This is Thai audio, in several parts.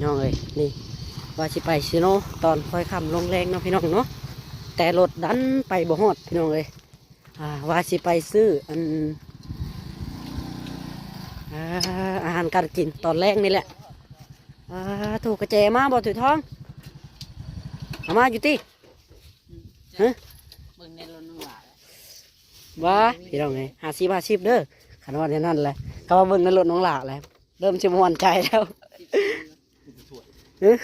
พี่น้องเอ้ยนี่ ว่าสิไปซิโนตอนค่อยค่ำลงแรงเนาะพี่น้องเนาะแต่รถดันไปบ่ฮอดพี่น้องเอ้ยอ่าว่าสิไปซื้ออันอาหารการกินตอนแรกนี่แหละอาถูกกระเจมาบ่ถือท้องเอามาอยู่ติฮะเบิ่งในรถน้องหลานว่าพี่น้องไงหาซีบหาชีพเด้อขันว่าในนั้นแหละก็มาเบิ่งในรถน้องหลาแล้วเริ่มจะมวนใจแล้ว เอ้อ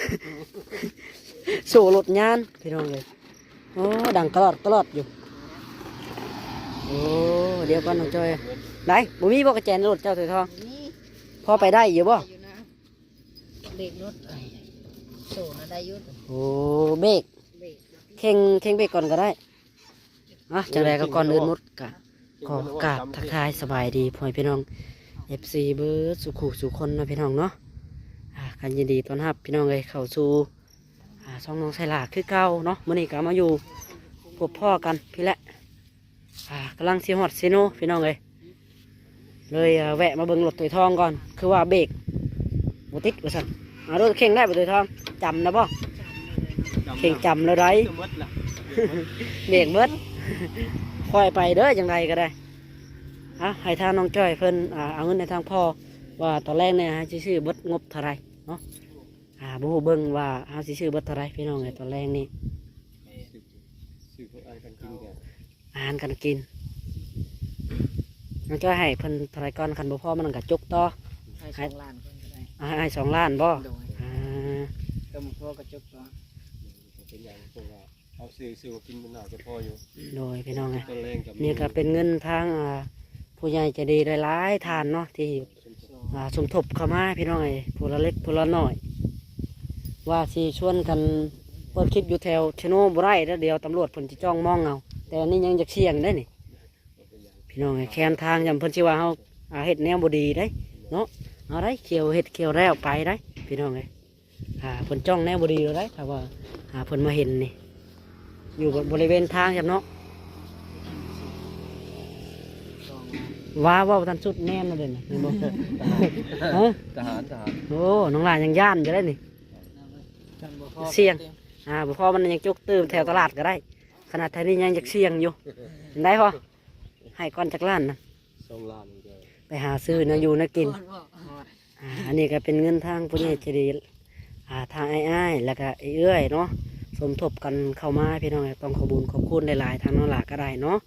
สู่รถยานพี่น้องเลยโอ้ดังตลอดตลอดอยู่โอ้เดี๋ยวก่อนน้องจอยได้บ่มีบ่กระแจในรถเจ้าถือทองนี่พอไปได้อยู่บ่อยู่นะเบรกรถไอ้โซ่นะได้อยุดโอ้เบรกเบรกเข่งเข่งเบรกก่อนก็ได้อะจังไรก็ก่อนอื่นหมดกะขอกราบทักทายสบายดีพ่อแม่พี่น้อง FC เบิร์ดสุขุสุคนเนาะพี่น้องเนาะอ่า กันยินดีต้อนรับพี่น้องเลยเข้าสู่อ่าช่องน้องไซลาคือเก่าเนาะมื้อนี้ก็มาอยู่พบพ่อกันพี่แหละอ่ากำลังสิฮอดซิโนพี่น้องเลยเลยอ่าแวะมาเบิ่งรถตัวทองก่อน คือว่าเบรกบ่ติดว่าซั่นอ่ารถเข่งได้บ่ตัวทองจำนะบ่เข่งจำแล้วได้จะมดล่ะเบรกเบิดค่อยไปเด้อจังไรก็ได้ฮะให้ทางน้องจ้อยเพิ่นอ่าเอาเงินในทางพ่อว่าตอนแรกเนี่ยฮะสิซื้อเบิดงบเท่าไร เนาะอ่าบ่ฮู้เบิ่งว่าเฮาสิซื้อบิดเท่าไรพี่น้องไอ้ตอนแรกนี่สื่อพวกอันกันกินกันอาหารกันกินน้องจ้อยให้เพิ่นเท่าไรก่อนคันบ่พอมันก็จกต่อให้สองล้านคนก็ได้อ่าให้สองล้านบ่อ่าก็มันพ่อกระจกตัวเป็นอย่างพวกว่าเอาสื่อสื่อกินมันหนาจะพออยู่โดยพี่น้องไงนี่ก็เป็นเงินทางอ่า ผู้ใหญ่จะดีหลายๆทานเนาะที่สมทบเข้ามาพี่น้องไอ้ผู้ละเล็กผู้ละน้อย ว่าสิชวนกันเปิดคลิปอยู่แถวชโนบุไรแล้วเดียวตำรวจเพิ่นจะจ้องมองเอาแต่นนี้ยังจะเสี่ยงได้นี่พี่น้องไอ้แคนทางยำเพิ่นสิว่าเฮาอาเฮ็ดแนวบดีได้เนาะเอาได้เขียวเฮ็ดเขียวแล้วไปได้พี่น้องไอ้อาเพิ่นจ้องแนวบดีแล้วได้ถ้าว่าอ่าเพิ่นมาเห็นนี่อยู่บริเวณทางจำเนาะ สอง ว่าเว่าทันสุดแน่นแล้วเด่นนี่บ่ฮะทหารทหารโอ้น้องหลานยังย่านอยู่ได้นี่กันบ่พอเสี่ยง อ่าบ่พอมันยังจุกตื้มแถวตลาดก็ได้ ขนาดแถวนี้ยังอยากเสี่ยงอยู่เห็นได้พอให้ก่อนจากล้านนะสองล้านเดียวไปหาซื้อนะอยู่นะกินก่อนบ่ฮอดอ่าอันนี้ก็เป็นเงินทางผู้ใหญ่ใจดีอ่าทางไอ้อ้ายแล้วก็ไอ้เอื้อยเนาะสมทบกันเข้ามาพี่น้องต้องขอบคุญขอบคุณหลายๆทางน้องหลาก็ได้เนาะ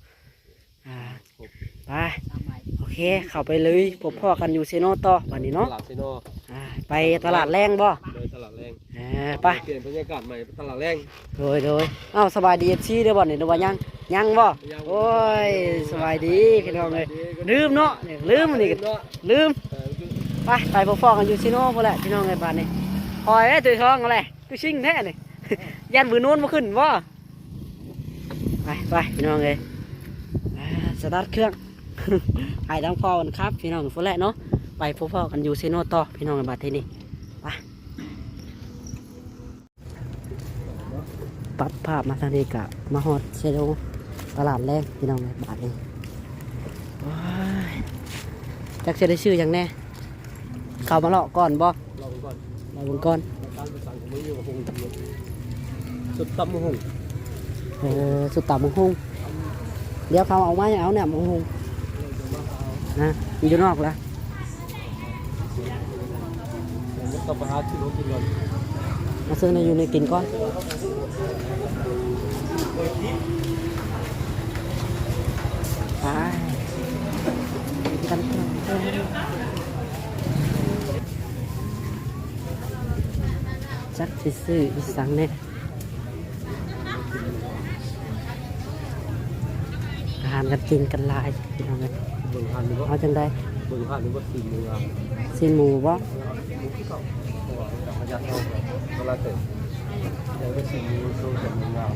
อ่าไปสามใบโอเค เข้าไปเลยพบพ่อกันอยู่เซโนต่อวันนี้ตเนาะลาดเซโนอ่าไปตลาดแรงบ่โดยตลาดแรงเออไป เปลี่ยนบรรยากาศใหม่เป็นตลาดแรง โดยโดยเอ้าสบายดีเอฟซีเด้อบ่นี่เด้อว่ายังยังบ่โอ้ยสบายดีพี่น้องเลยลืมเนาะเนี่ยลืมอันนี่ก็เนาะลืมเออไปไปพบพ่อกันอยู่เซโนพุ่นแหละพี่น้องเลยบ้านนี้คอยไอ้ตัวทองอะไรตัวชิงแท้นี่ ยันมือนู้นมาขึ้นบ่ไปไปพี่น้องเลยอ่าสตาร์ทเครื่อง ให้ทั้งพ่อกันครับ พี่น้องพุ่นแหละเนาะไปพบพ่อกันอยู่เซโนต่อพี่น้องกันบัดทีนี้ไปปรับภาพมาทางนี้กะมาฮอดเซโนตลาดแรกพี่น้องเลยบาทนี้ว้าจักจะได้ชื่ออย่างแน่เข้ามาเลาะก่อนบ่ลองก่อนเราบนก่อนการประสานของมืออยู่กับหงสุดตำมะหงเออสุดตามังเดี๋ยวเขาเอาไม้เอาเนี่ยมัง ฮงนอยู่นอกแล้วแล้วก็ไปหาที่รถกินก่อนมาซื้อในอยู่ในกินก่อนไปกันจักสิซื้ออีสังเนี่ยาหารกันกินกันหลายพี่น้องเลยเบิ่งหันหรือว่าเอาจังได้เบิ่งหันหรือว่าสีมืออะสินหมูบ่เพราะว่าจากพยานเอาเวลาเสร็จเดี๋ยวก็สีมือโซ่จากมืองาม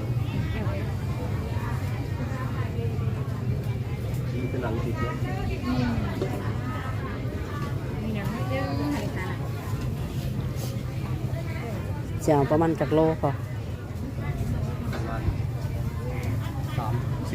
มีเป็นหลังติดเนี่ยจะเอาประมาณจากโลพอ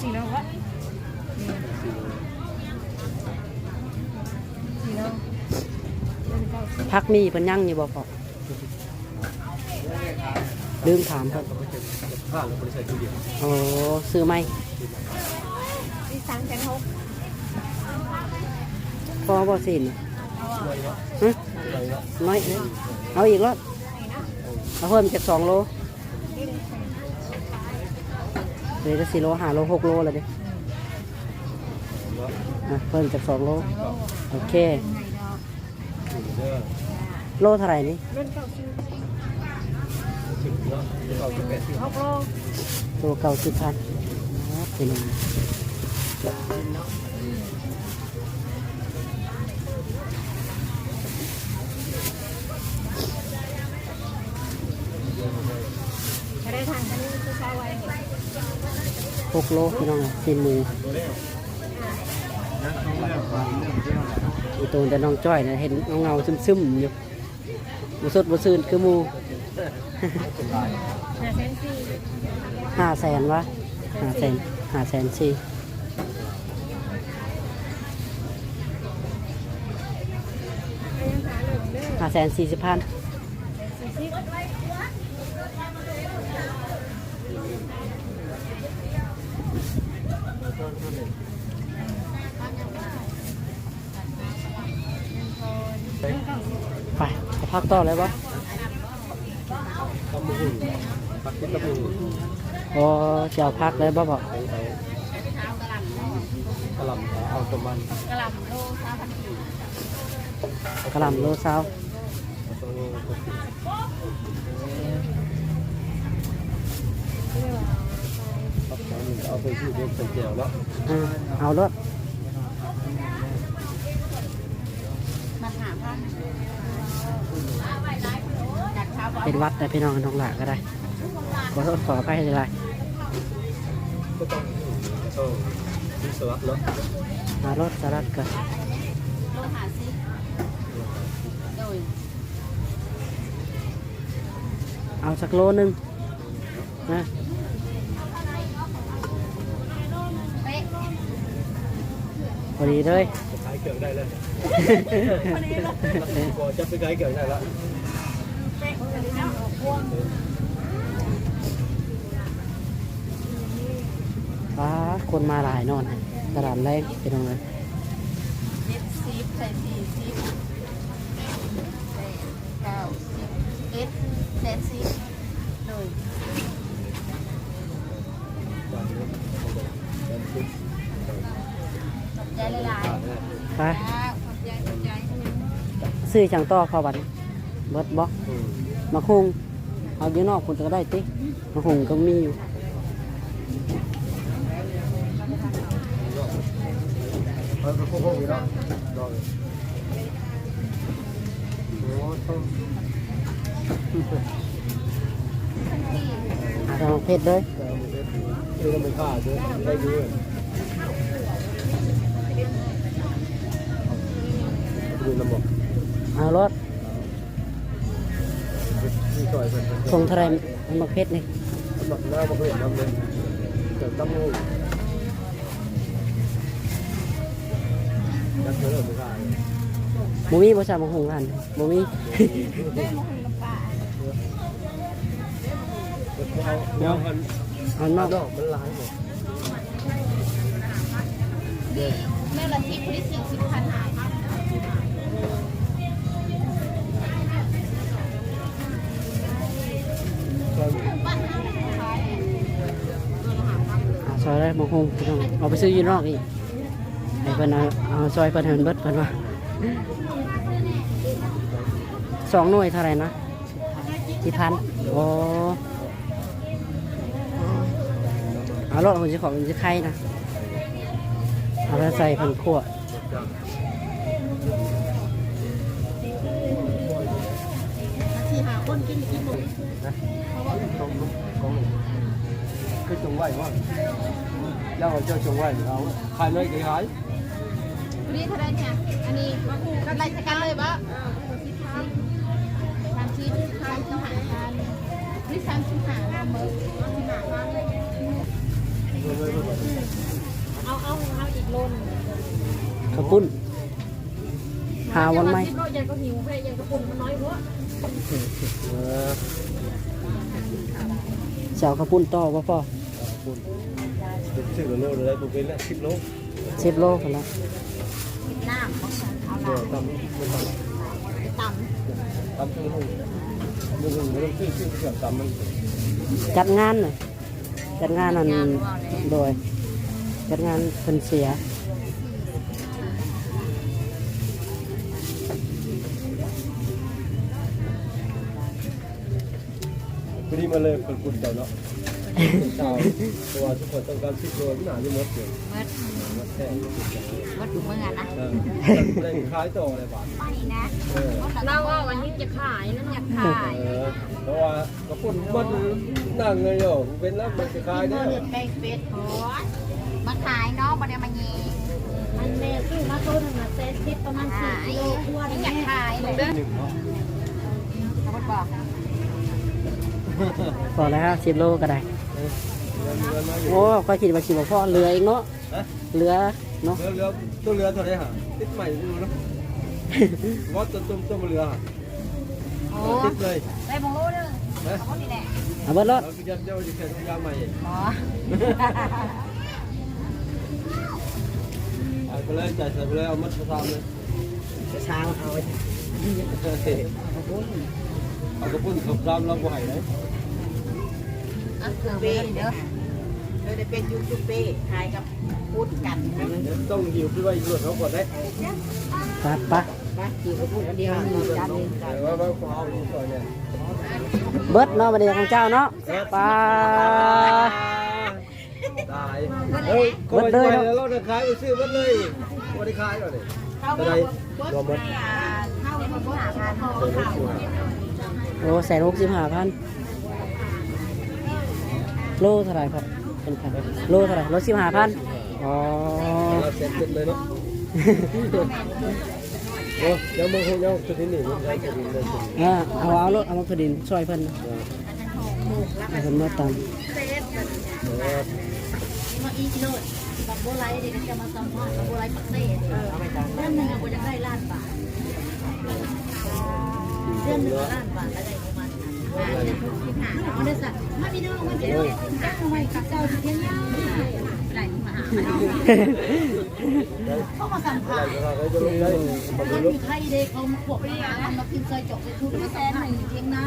สดชิ้นนี่อืมชิ้นสดเลยอาชีแล้ววะนี่ชีแล้วเล่นเก้าสิบพักมีเพิ่นยังอยู่บ่พอลืมถามครับผ้าแล้วบริษัทที่เดียวโอ้ซื้อไหมที่สามแสนหกพอบ่สินอะไรเนาะฮะอะไรเนาะน้อยเอ้ยเอาอีกรอบเอาเพิ่มจากสองโล เดี๋ยวจะสี่โลห้าโลหกโลเลยดิเนาะอะเพิ่มจากสองโล โอเคไงดอกเด้อโลเท่าไหร่นี่เล่นเก้าสิบสิบเนาะเอาสิบแปดสิบหกโลโลเก้าสิบพันเป็นไงจะได้ทางคันนี้คือเช้าไว้เนี่ย หกโลพี่น้องสินหมูอีตัวแต่น้องจ้อยนะเห็นเงาๆซึมๆอยู่บ่สดบ่ซื่นคือมูห้าแสนสี่ห้าแสนวะห้าแสนห้าแสนสี่ก็ยังหาเหลืองเด้อห้าแสนสี่สิบพัน สี่สิบ ไปเอาพักต่อเลยวะตำมือปักที่ตำมือโอ้จะเอาพักเลยบ่บอกไปไปกระลำเอาตัวมันกระหล่ำโลสามพันสี่กระหลำโลซาวตัวนี้ตัวที่เรียกว่า เอาไปที่เด็กใส่แก้วเนาะอ่าเอารถมันหาพันจากเช้าบ่เป็นวัดแต่พี่น้องน้องหลาก็ได้ขอโทษขออภัยให้ได้ก็ต้องเออมีสวัสดิ์เนาะมารถสลัดกันโลหาสิโดยเอาสักโลหนึงนะ พอดีเลยจะขายเกี่ยวได้เลยก็จะไปขายเกี่ยวได้ละเป๊ะอันนี้เนาะพวงฟ้าคนมาหลายนอนตลาดแรกเป็นยังไงเจ็ดสิบใส่สี่สิบใส่เก้าสิบเอ็ดแสนสิบโดย ขอบ ใจหลายไปๆครับขอบใจขอบใจซื้อช่างต่อเข้าบันเบิดบอกมาคุงเอาอยู่นอกคุณก็ได้ติมาคุงก็มีอยู่เออพวกเนาะรอเลยโอ้ต้องหาทางเพชรเลยคือต้องไปฆ่าด้วยได้ด้ วยดูระบบเอารถที่ซอยเป็นทงเทะเลมันมาเพชรนี่หนักหน้ามาเห็นน้ำเลยเกิดตั้งงูยักษ์เยอะไปฆ่าบ่มีบ่ใช่มาหุงกันบ่มีเอาเอาอันเอานอกนอกมันร้ายหมดแม่ละทิพย์ที่สี่สิบพันหาย อยได้มาหุงพี่น้องเอาไปซื้อยู่นอกอีกให้เพิ่นเอาเอาซอยเพิ่นเหินเบิดเพิ่นว่าสองหน่วยเท่าไหร่นะสี่พันโอ้เอารถผมจะขอเป็นจะไข่นะเอาไปใส่พันขวดที่หาคนกินกินหมดนะต้องต้อง cái trồng vải quá giao vào cho trồng vải thì áo hai nơi cái hái นี่เท่าไรเนี่ย อันนี้ก็ไล่สกันเลยปะสามชิ้นสามชิ้นหาพันนี่สามชิ้นหาพันเบอร์หาพันเอาเอาเอาอีกโลนข้าวปุ้นหาวันไหมโลยันก็หิวไปยันก็ปุ่นมันน้อยหัว Ờ, เสียวข้าวปุ้นต่อว่าพ่อ คุณเป็นสิบโลเลยบุเป็นละสิบโลสิบโลคนละกินน้ำต่ำต่ำต่ำต่ำต่ำต่ำต่ำต่ำคือหุ่นมึงมึงซื้อซื้อเกี่ยวตำมันจัดงานเลยจัดงานนั่นโดยจัดงานเป็นเสียพอดีมาเลยเป็นคุณเจ้าเนาะ เจ้าตัวทุกคนต้องการสิบโลหนาอยู่มดเลยเมื่อมดแท้เมื่อดูเมื่อนะเออได้ขายต่อเลยบาทไปนะเออเราว่าวันนี้จะขายนั่นอยากขายเออเพราะว่าก็ปุ่นมันนั่งเลยโยเป็นแล้วมันจะขายได้เลือดแป้งเป็ดโอ้ยมาขายเนาะมาเดี๋ยวมาเย่มันแม่ซื้อมาต้นมาเซ็ตคิดประมาณสี่กิโลอ้วนอยากขายเลยหนึ่งเนาะเขาบอกพอแล้วสิบโลก็ได้ เออเรือเรือมาอยู่โอ้ก็คิดว่าสิบ่พอเรืออีกเนาะฮะเรือเนาะเรือเรือตัวเรือเท่าไหร่ฮะติดใหม่อยู่เนาะว่าตัวตัวตัวเรือฮะโอ้ติดเลยได้บงโลเด้อนะเขานี่แหละเอาเบิดรถเราจะจะจะแข่งยาใหม่หมอเอาไปเลยจ่ายใส่ไปเลยเอามัดมาทำเลยช้างเอาไว้เอากระปุ้นขับตามเราบ่อยเลย อะเกือบเลยเด้อเราได้เป็นยูทูบเบอร์ขายกับพูดกันต้องหิวที่ว่าอีกรถเขาก่อนได้ปะปะมากี่ก็พูดอันเดียวจานนึงแต่ว่าว่าเขาเอาลูกก่อนเนี่ยเบิดเนาะบัดนี้ของเจ้าเนาะปลาตายเฮ้ยก็ไปแล้วเราจะขายไปซื้อมันเลยไม่ได้ขายหรอกเนี่ยเข้าอะมาไรรวมหมดเข้ามาพูดหาทานเข้าเปิดให้ดูโอ้แสนหกสิบห้าพัน โลเท่าไหร่ครับเป็นพันโลเท่าไหร่โลสิบห้าพันอ๋อเราเสร็จเป็นเลยเนาะโอ้ยังมองคงยังสุดที่นี่ยังได้สุดที่นี่เลยอ่าเอาเอารถเอามาผดินช่วยเพิ่นนะเอาเพิ่นมาตามมาอีกโลดบักโบไลเด็กจะมาสัมภาษณ์บักโบไลปักเซ่เดือนหนึ่งเราจะได้ล้านบาทเดือนหนึ่งล้านบาทแล้วได้ เจ้าเทียนย่าได้มาหาเขามาสัมภาษณ์เราจะลงได้มันอยู่ไทยเด็กเขาพวกไปหาทำมาพิมพ์เคยจบไปทุกมาแสนหนึ่งเทียงนะ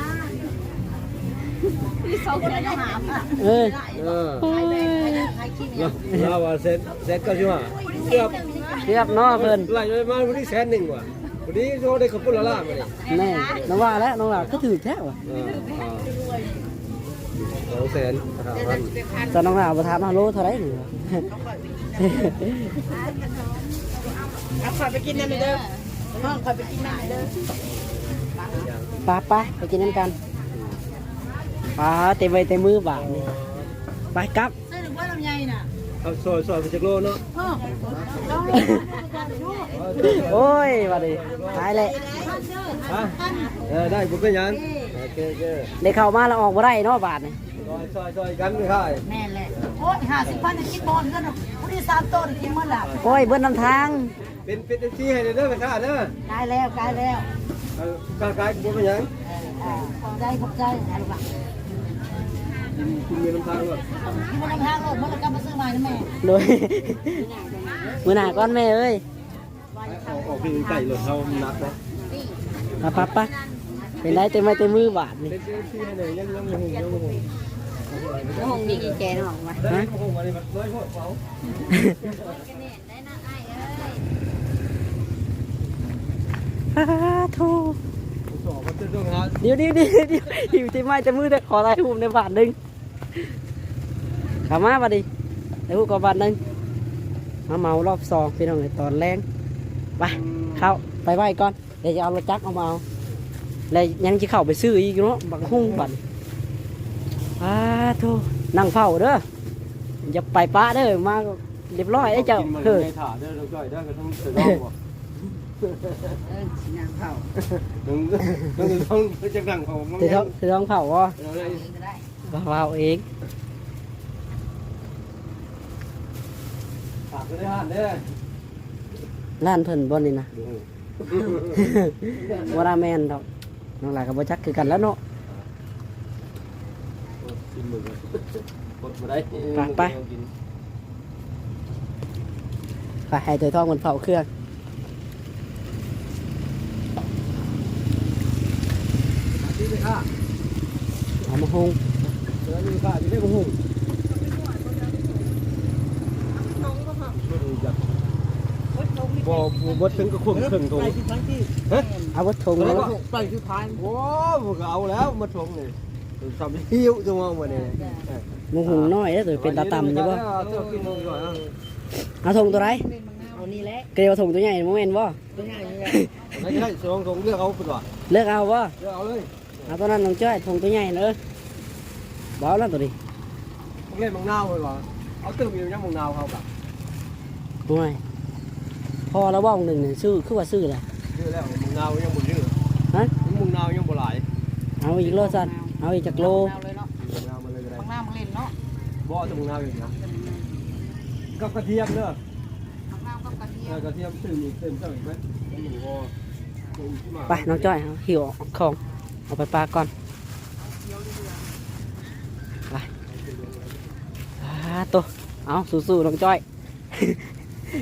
พี่เขาได้หาอะเออเออใครแบ่งใครใครคิดเนี่ยเราว่าเซ็ตเซ็ตก็ใช่ไหมเกือบเรียบเนาะเพิ่นไหลไปมาวันนี้แสนหนึ่งว่ะ วันนี้โชว์ได้ขอบคุณละล่ามาเนี่ยแน่น้องว่าแล้วน้องว่าก็ถือแท้ว่ะสองแสนห้าพันตอนน้องว่าบ่ถามว่าโลเท่าไหร่นี่วะเอาขอไปกินนั่นเลยเด้อน้องขอไปกินนั่นเลยเด้อปลาปลาไปกินน้ำกันปลาเต็มไว้เต็มมือบาทนี่ไปกลับ เอาซอยซอยไปจากโลเนาะพ่อต้องลงกันดูโอ้ยว่าดิหายเลยท่านเด้อฮะเออได้ผมเป็นยังโอเคโอเคได้เข้ามาแล้วออกบ่ได้เนาะบาทนี่ซอยซอยซอยกันไม่ค่ายแม่แหละโอ้ยห้าสิบพันจะกินบอลกันหรอกผู้ที่สามโต๊ะกินมันละโอ้ยเบิ้นนำทาง เป็นเป็นที่ให้เด้อไม่ค่าเด้อกายแล้วกายแล้วการกายผมเป็นยังขอบใจขอบใจอะไรบ้าง คุณมีน้ำทางหรอที่มันทางโลดมันก็มาซื้อใหม่นะแม่โดยมือหน้าก้อนแม่เอ้ยออกพี่ไก่หล่นเขานักนะปะปะปะเป็นได้เต็มไม้เต็มมือบาทนี่เป็นที่ให้เลยยังยังยังยังยังหงดีแกนออกมาได้ผมอะไรมันร้อยพวกเขาปาโท เดี๋ยวเดี๋ยวเดี๋ยวเดี๋ยวอยู่ที่ไม้เต็มมือแต่ขอลายหูมในบาทหนึ่งขามาบัดดิไอ้หูกบาทหนึ่งมาเมารอบสองพี่น้องเลยตอนแรงไปเข้าไปไหวก่อนเดี๋ยวจะเอารถจักรเอามาเอาแล้วยังจะเข้าไปซื้ออีกเนาะบักหุ่งบัดปาโทนั่งเฝ้าเด้ออย่าไปป้าเด้อมาเรียบร้อยได้เจ้าเฮ้ย เออยได้ก็ต้องเสือร้องบ่เออสินางเผาต้องต้องต้องจะนั่งของมันถือท้องถือท้องเผาวะเราเองก็ได้เผาเองถาก็ได้ห้านเด้อร้านเพิ่นบ่นี่นะบ่ราแมนดอกน้องหลายก็บ่จักคือกันแล้วเนาะกินมือเลยกได้ไปไปให้ถือทองมันเผาเครื่อง ที่ไปค่ะเอามาหุงเดี๋ยวมีค่ะจะได้กระหุ่งบ่บ่ถึงกระหุ่งครึ่งตรงเอาวัดทงแล้แล้ววก็ไปที่พายโอ้มันก็เอาแล้วมาทงนี่ทำหิ้วจังว่าวันนี้หมูหุงน้อยแล้วตัวเป็นตาต่ำอยู่บ่เจ้ากินมือก่อนเอาทงตัวไรเอานี่แหละเกลียวทงตัวใหญ่บ่แม่นบ่ตัวใหญ่นี่แหละไม่ใช่สองทงเลือกเอาไปก่อนเลือกเอาบ่เลือกเอาเลย เอาตัวนั้นน้องจ้อยทงตัวใหญ่เด้อบ่เอาแล้วตัวนี้ เล่นมังนาวไปก่อนเอาตึ้มอยู่ยังมังนาวเขาแบบ ห่วยพอแล้วบ่องหนึ่งนี่ซื้อคือว่าซื้อแหละ ชื่อแล้วมังนาวยังบ่ชื่อ ฮะ มังนาวยังบ่หลาย เอาอีกโลสั่นเอาอีกจักโล เอาเลยเนาะ มังนาวมาเลยก็ได้ ข้างหน้ามันเล่นเนาะ บ่จะมังนาวอย่างเดียวกับกระเทียมเด้อ ข้างหน้าก็กระเทีย เอ ม อกระเทียมตื่นอีกเต็มเท่าอีกไหมมันหมูก็ ไปน้องจ้อยเอาหิวออกของ เอาไปปลาก่อนไปอ่าตัวเอาสู้ๆน้องจ้อย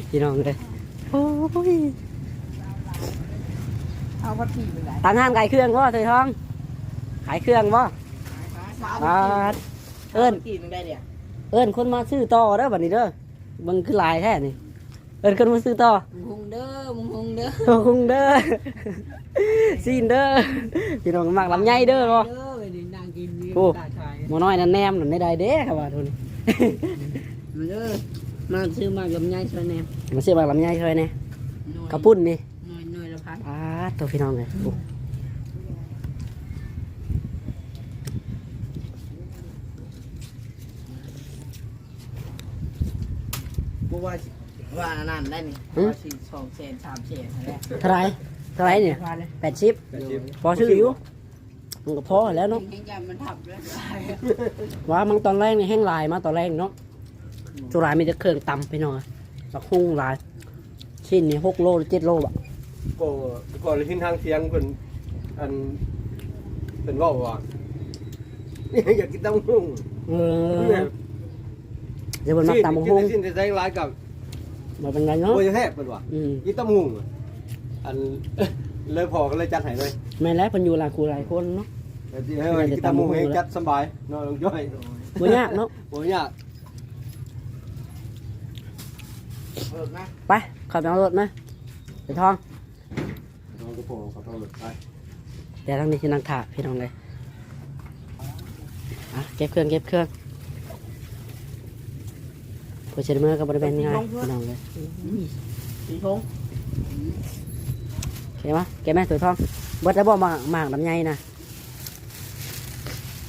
พี่น้องเลยโอ้ยเอาวัตถุไปไหนตั้งห้านขายเครื่องบ่เธอทอง ขายเครื่องบ่บาดเอิ้นกี่มันได้เดี๋ยวเอิ้นคนมาซื้อต่อเด้อบัดนี้เด้อมึงคือหลายแท้นี่เอิ้นคนมาซื้อต่อมึงหงเด้อมึงหงเด้อโอ้คุงเด้อ ซีนเด้อพี่น้องมักลำไยเด้อบ่เด้อไปดินางกินนี่โอ้ตาชายหมอน้อยนั่นแนมนั่นได้ได้เด้ครับว่าทุนมันเด้อมาซื้อมากลำไยช่วยแนมมาซื้อมักลำไยช่วยแหน่หน่วยกระปุ้นนี่หน่วยหน่วยละพันอ้าตัวพี่น้องเลยโอ้กูว่าว่านั่นได้นี่ว่าสี่สองแสนสามแสนอะไรเท่าไหรเท่าไหรเนี่ยพันเลยแปดสิบกระเทียมพอซื้ออยู่มันก็พอแล้วเนาะเห็นยามันทับเลยว่ามันตอนแรกนี่แห้งลายมาตอนแรกเนาะสุรายมีแต่เครื่องตำพี่น้องอะสักหุ้งลายชิ้นนี่หกโลหรือเจ็ดโลบ่ะก็ก่อนเลยทิ้งทางเสียงเพิ่นอันเป็นว่าว่าอยากกินต้มหุ่งเออเดี๋ยวมันมักตำบักหุ้งสิ้นจะใช้ร้ายกับมาเป็นไงเนาะโอ้ยแทบเป็นว่าอืมกินต้มหุ่ง อันเลยพอก็เลยจัดให้เลยแม่นแล้วเพิ่นอยู่หลายคู่หลายคนเนาะ แต่ที่ให้กินต้มหุ่งให้จัดสบายนอนลงย่อยบ่ยากเนาะ โอ้ยยากเปิดนะไปขับไปเอารถมาไปทองนอนกระโปรงกับเอาไปแต่ทางนี้ที่นั่งถาพี่น้องเลยอะเก็บเครื่องเก็บเครื่องผู้เชี่ยวมือกับบริเวณง่ายพี่น้องเลย สีพง เก็บมาเก็บแม่ตัวทองเบิดแล้วบ่มาหมากลำไยนะ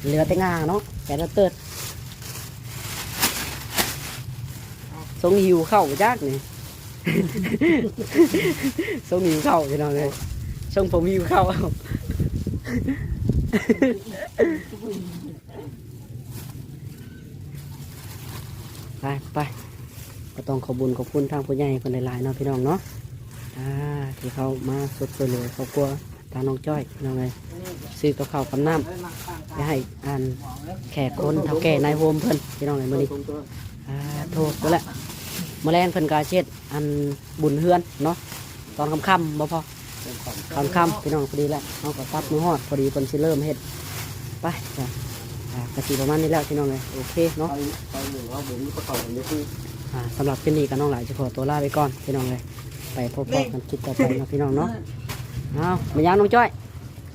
เหลือแต่งาเนาะแกเราเติดทรงหิวเข้าจักนี่ทรงหิวเข้าวพี่น้องเลยทรงผมหิวเข้าไปไปก็ต้องขอบุญขอบคุณทางผู้ใหญ่คนหลายๆเนาะพี่น้องเนาะ อ่าที่เขามาสดช่วยเหลือครอบครัวทางน้องจ้อยพี่น้องเลยซื้อกับข้าวกับน้ำไปให้อ่านแขกคนเท่าแก่นายโฮมเพิ่นพี่น้องเลยมื้อนี้อ่าโทษก็แล้วแมลงเพิ่นกาเช็ดอันบุญเฮือนเนาะตอนค่ำๆบ่พอตอนค่ำพี่น้องพอดีแล้วเอากับตับมือฮอดพอดีเพิ่นสิเริ่มเฮ็ดไปจ้ะอ่ากะสิประมาณนี้แล้วพี่น้องเลยโอเคเนาะไปไปหนึ่งว่าผมก็ต่ออันนี้คืออ่าสำหรับคลิปนี้กับน้องหลายจะขอตัวลาไปก่อนพี่น้องเลย ไปพบกันคลิปต่อไปนะพี่น้องเนาะเอามายังน้องจ้อย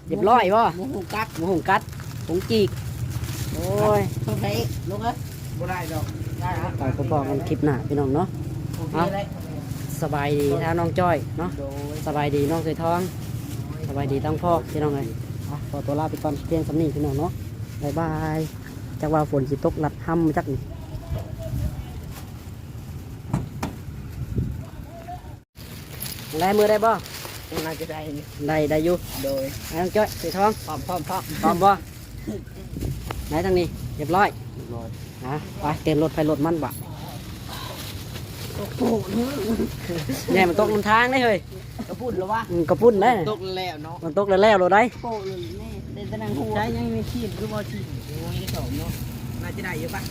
เรียบร้อยป่ะหมูหูกัดหมูหุงกัดหุงจีกโอ้ยต้องใช้ลูกเอ้ยบ่ได้ดอกได้ครับไปพบกันคลิปหน้าพี่น้องเนาะโอเคเลยสบายดีถ้าน้องจ้อยเนาะโดยสบายดีน้องเคยท้องสบายดีตั้งพ่อพี่น้องเลยอะขอตัวลาไปก่อนเพียงสำนีพี่น้องเนาะบ๊ายบายจักว่าฝนสิตกลัดห้ำจักนี่ แลมือได้บ่น่าจะได้นี่ได้ได้อยู่โดยไอ้น้องจ้อยสีทองพร้อมพร้อมพร้อมพร้อมบ่ไหนทางนี้เรียบร้อยน้อยนะไปเต็มรถไฟรถมันบะโอ้โหแน่มันตกมันทางได้เฮ้ยก็พูดแล้วว่าอืมกระปุ่นได้ตกแล้วเนาะมันตกแล้วแล้วรถได้โอ้เลยแม่เดินตะนังหัวใช้ยังมีขีดหรือว่าขีดโอ้ยได้สองเนาะน่าจะได้เยอะปะ